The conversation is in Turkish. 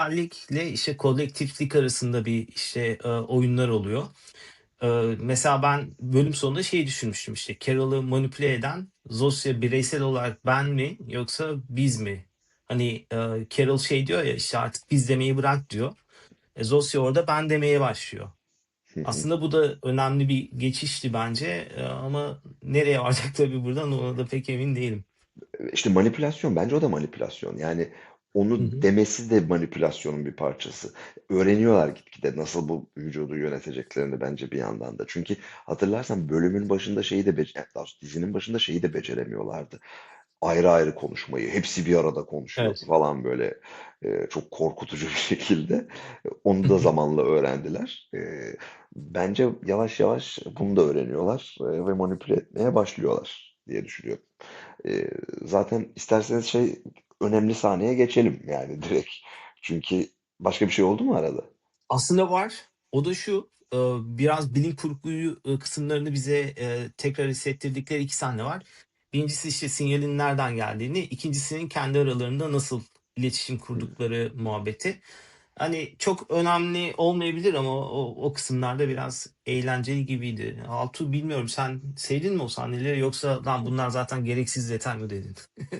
Özellikle işte kolektiflik arasında bir işte e, oyunlar oluyor. E, mesela ben bölüm sonunda şey düşünmüştüm işte Carol'ı manipüle eden Zosya bireysel olarak ben mi yoksa biz mi? Hani e, Carol şey diyor ya işte artık biz demeyi bırak diyor. E, Zosya orada ben demeye başlıyor. Aslında bu da önemli bir geçişti bence E, ama nereye varacak tabii buradan ona da pek emin değilim. İşte manipülasyon bence o da manipülasyon. Yani onu hı. demesi de manipülasyonun bir parçası. Öğreniyorlar gitgide nasıl bu vücudu yöneteceklerini bence bir yandan da. Çünkü hatırlarsan bölümün başında şeyi de bece- daha doğrusu dizinin başında şeyi de beceremiyorlardı. Ayrı ayrı konuşmayı, hepsi bir arada konuşuyordu Evet. falan böyle e, çok korkutucu bir şekilde. Onu da zamanla öğrendiler. E, bence yavaş yavaş bunu da öğreniyorlar e, ve manipüle etmeye başlıyorlar diye düşünüyorum. Ee, zaten isterseniz şey önemli sahneye geçelim yani direkt. Çünkü başka bir şey oldu mu arada? Aslında var. O da şu, e, biraz bilim kurguyu e, kısımlarını bize e, tekrar hissettirdikleri iki sahne var. Birincisi işte sinyalin nereden geldiğini, ikincisinin kendi aralarında nasıl iletişim kurdukları muhabbeti. Hani çok önemli olmayabilir ama o, o kısımlarda biraz eğlenceli gibiydi. Altuğ bilmiyorum sen sevdin mi o sahneleri yoksa lan bunlar zaten gereksiz detay mı dedin?